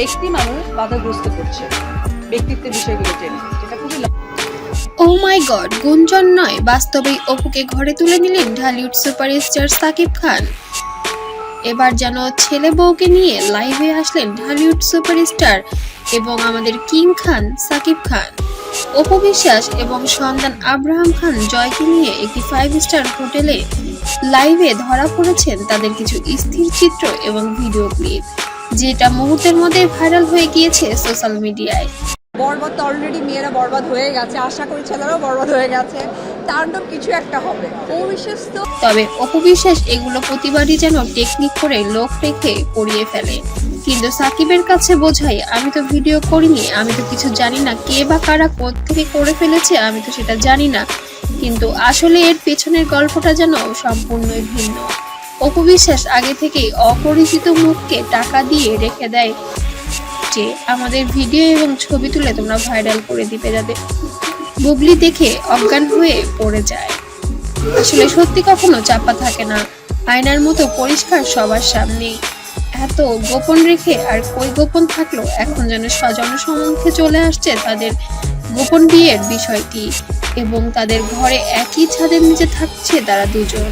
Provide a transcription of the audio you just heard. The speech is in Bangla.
ব্যক্তি মানুষ বাধাগ্রস্ত করছে। ব্যক্তিত্বের বিষয়গুলো টেনে যেটা খুবই ও মাই গড গুঞ্জন নয়। বাস্তবেই অপুকে ঘরে তুলে নিলেন ঢালিউড সুপারস্টার সাকিব খান। এবার যেন ছেলে বউকে নিয়ে লাইভে আসলেন ঢালিউড সুপারস্টার এবং আমাদের কিং খান সাকিব খান। অপু বিশ্বাস এবং সন্তান আব্রাহাম খান জয়কে নিয়ে একটি ফাইভ স্টার হোটেলে লাইভে ধরা পড়েছেন তাদের কিছু স্থির চিত্র এবং ভিডিও ক্লিপ। যেটা মুহূর্তের মধ্যে ভাইরাল হয়ে গিয়েছে সোশ্যাল মিডিয়ায়। বরবাদ তো অলরেডি মেয়েরা বরবাদ হয়ে গেছে আশা করি ছেলেরাও বরবাদ হয়ে গেছে। তাণ্ডব কিছু একটা হবে। অবিশ্বাস তো তবে অপবিশ্বাস এগুলো প্রতিবারই যেন টেকনিক করে লোক রেখে করিয়ে ফেলে। কিন্তু সাকিবের কাছে বোঝাই আমি তো ভিডিও করিনি আমি তো কিছু জানি না কে বা কারা থেকে করে ফেলেছে আমি তো সেটা জানি না। কিন্তু আসলে এর পেছনের গল্পটা যেন সম্পূর্ণই ভিন্ন। অপবিশ্বাস আগে থেকেই অপরিচিত মুখকে টাকা দিয়ে রেখে দেয় যে আমাদের ভিডিও এবং ছবি তুলে তোমরা ভাইরাল করে দিতে যাবে বুবলি দেখে অজ্ঞান হয়ে পড়ে যায়। আসলে সত্যি কখনো চাপা থাকে না। আয়নার মতো পরিষ্কার সবার সামনেই। এত গোপন রেখে আর কই গোপন থাকল? এখন যেন স্বজন সম্মুখে চলে আসছে তাদের গোপন বিয়ের বিষয়টি এবং তাদের ঘরে একই ছাদের নিচে থাকছে তারা দুজন।